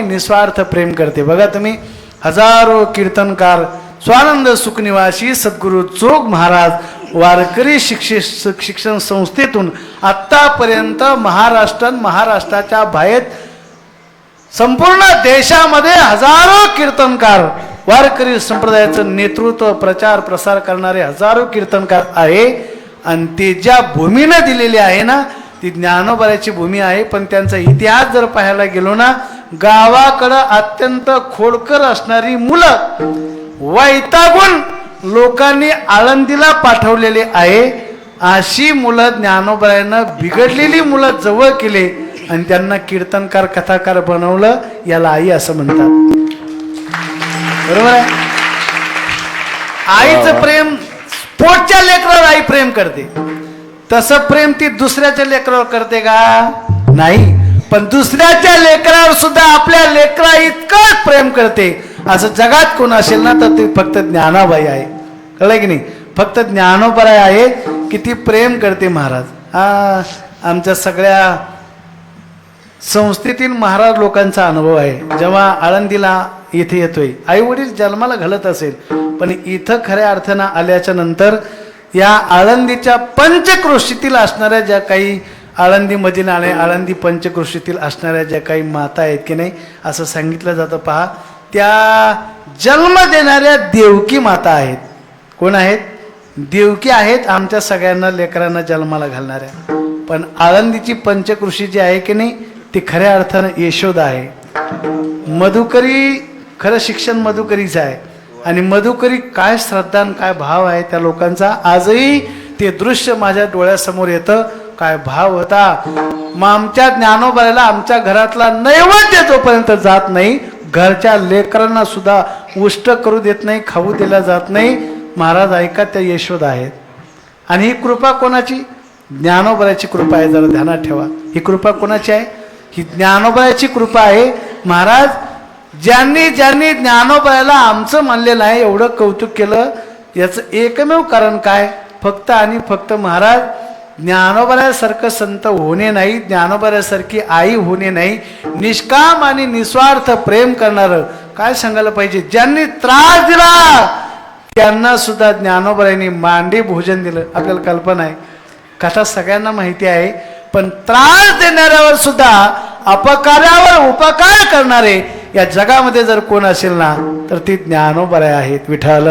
निस्वार्थ प्रेम करते. बघा तुम्ही हजारो कीर्तनकार स्वानंद सुखनिवासी सद्गुरू चोग महाराज वारकरी शिक्षित शिक्षण संस्थेतून आत्तापर्यंत महाराष्ट्र महाराष्ट्राच्या बाहेर संपूर्ण देशामध्ये हजारो कीर्तनकार वारकरी संप्रदायाचं नेतृत्व प्रचार प्रसार करणारे हजारो कीर्तनकार आहे. आणि ते ज्या भूमीनं दिलेली आहे ना ती ज्ञानोबराची भूमी आहे. पण त्यांचा इतिहास जर पाहायला गेलो ना गावाकडं अत्यंत खोडकर असणारी मुलं वैतागून लोकांनी आळंदीला पाठवलेले आहे. अशी मुलं ज्ञानोबरायानं बिघडलेली मुलं जवळ केले आणि त्यांना कीर्तनकार कथाकार बनवलं याला आई असं म्हणतात. बरोबर आहे? आईचं प्रेम पोटच्या लेकरावर आई प्रेम करते. तसं प्रेम ती दुसऱ्याच्या लेकरावर करते का? नाही. पण दुसऱ्याच्या लेकरावर सुद्धा आपल्या लेकरा इतकंच प्रेम करते. असं जगात कोण असेल ना तर ते फक्त ज्ञानाबाई आहे. कळलं की नाही? फक्त ज्ञानोपराय आहे की ती प्रेम करते महाराज. हा आमच्या सगळ्या संस्थेतील महाराज लोकांचा अनुभव आहे. जेव्हा आळंदीला इथे येतोय आई वडील जन्माला घालत असेल पण इथं खऱ्या अर्थानं आल्याच्यानंतर या आळंदीच्या पंचक्रोशीतील असणाऱ्या ज्या काही आळंदीमधील आणि आळंदी पंचकृषीतील असणाऱ्या ज्या काही माता आहेत की नाही असं सांगितलं जातं. पहा त्या जन्म देणाऱ्या देवकी माता आहेत. कोण आहेत? देवकी आहेत आमच्या सगळ्यांना लेकरांना जन्माला घालणाऱ्या. पण आळंदीची पंचकृषी जी आहे की नाही ती खऱ्या अर्थानं यशोदा आहे. मधुकरी खरं शिक्षण मधुकरीचं आहे. आणि मधुकरी काय श्रद्धा काय भाव आहे त्या लोकांचा आजही ते दृश्य माझ्या डोळ्यासमोर येतं. काय भाव होता? मग आमच्या ज्ञानोबाला आमच्या घरातला नैवेद्य जोपर्यंत जात नाही घरच्या लेकरांना सुद्धा उष्ट करू देत नाही खाऊ दिला जात नाही. महाराज ऐका त्या यशोद आहेत. आणि ही कृपा कोणाची? ज्ञानोबराची कृपा आहे जरा ध्यानात ठेवा. ही कृपा कोणाची आहे? ही ज्ञानोबराची कृपा आहे. महाराज ज्यांनी ज्यांनी ज्ञानोबराला आमचं मानलेलं आहे एवढं कौतुक केलं याचं एकमेव कारण काय? फक्त आणि फक्त महाराज ज्ञानोबरासारखं संत होणे नाही ज्ञानोबरासारखी आई होणे नाही. निष्काम आणि निस्वार्थ प्रेम करणारं काय सांगायला पाहिजे? ज्यांनी त्रास दिला त्यांना सुद्धा ज्ञानोबऱ्यांनी मांडी भोजन दिलं. आपल्याला कल्पना आहे. कथा सगळ्यांना माहिती आहे पण त्रास देणाऱ्यावर सुद्धा अपकारावर उपकार करणारे या जगामध्ये जर कोण असेल ना तर ती ज्ञानोबरे आहेत विठ्ठल.